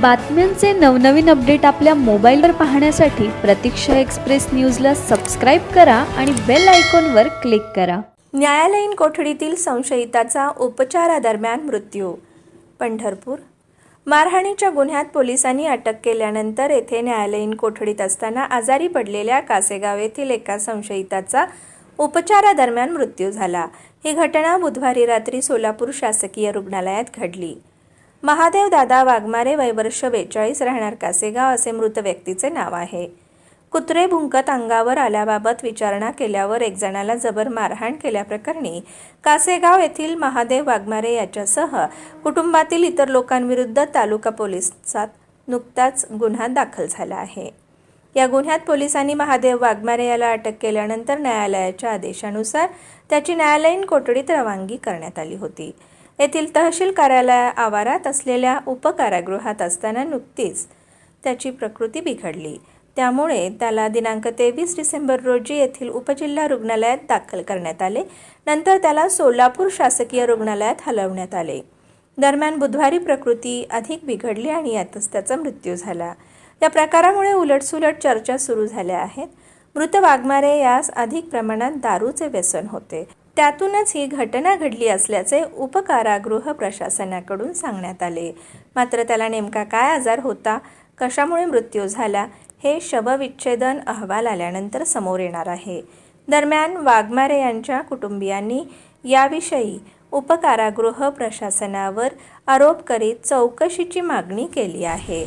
बातम्यांचे नवनवीन अपडेट आपल्या मोबाईलवर पाहण्यासाठी प्रतीक्षा एक्सप्रेस न्यूजला सबस्क्राईब करा आणि बेल आयकॉनवर क्लिक करा. न्यायालयीन कोठडीतील संशयिताचा उपचारादरम्यान मृत्यू. पंढरपूर. मारहाणीच्या गुन्ह्यात पोलिसांनी अटक केल्यानंतर येथे न्यायालयीन कोठडीत असताना आजारी पडलेल्या कासेगाव येथील एका संशयिताचा उपचारादरम्यान मृत्यू झाला. ही घटना बुधवारी रात्री सोलापूर शासकीय रुग्णालयात घडली. महादेव दादा वाघमारे वय वर्ष बेचाळीस राहणार कासेगाव असे मृत व्यक्तीचे नाव आहे. कुत्रे भुंकत अंगावर आल्याबाबत विचारणा केल्यावर एक जणाला जबर मारहाण केल्याप्रकरणी कासेगाव येथील महादेव वाघमारे याच्यासह कुटुंबातील इतर लोकांविरुद्ध तालुका पोलिसात नुकताच गुन्हा दाखल झाला आहे. या गुन्ह्यात पोलिसांनी महादेव वाघमारे याला अटक केल्यानंतर न्यायालयाच्या आदेशानुसार त्याची न्यायालयीन कोठडीत रवानगी करण्यात आली होती. येथील तहसील कार्यालया आवारात असलेल्या उपकारागृहात असताना नुकतीच त्याची प्रकृती बिघडली. त्यामुळे त्याला दिनांक तेवीस डिसेंबर रोजी येथील उपजिल्हा रुग्णालयात दाखल करण्यात आले. नंतर त्याला सोलापूर शासकीय रुग्णालयात हलवण्यात आले. दरम्यान बुधवारी प्रकृती अधिक बिघडली आणि यातच त्याचा मृत्यू झाला. या प्रकारामुळे उलटसुलट चर्चा सुरू झाल्या आहेत. मृत वाघमारे यास अधिक प्रमाणात दारूचे व्यसन होते. त्यातूनच ही घटना घडली असल्याचे उपकारागृह प्रशासनाकडून सांगण्यात आले. मात्र त्याला नेमका काय आजार होता कशामुळे मृत्यू झाला हे शवविच्छेदन अहवाल आल्यानंतर समोर येणार आहे. दरम्यान वाघमारे यांच्या कुटुंबियांनी याविषयी उपकारागृह प्रशासनावर आरोप करीत चौकशीची मागणी केली आहे.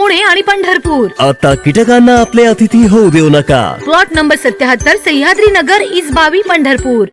पुणे आणि पंढरपूर. आता कीटकांना आपले अतिथी होऊ देऊ नका. प्लॉट नंबर सत्याहत्तर सह्याद्री नगर इस बावी पंढरपूर.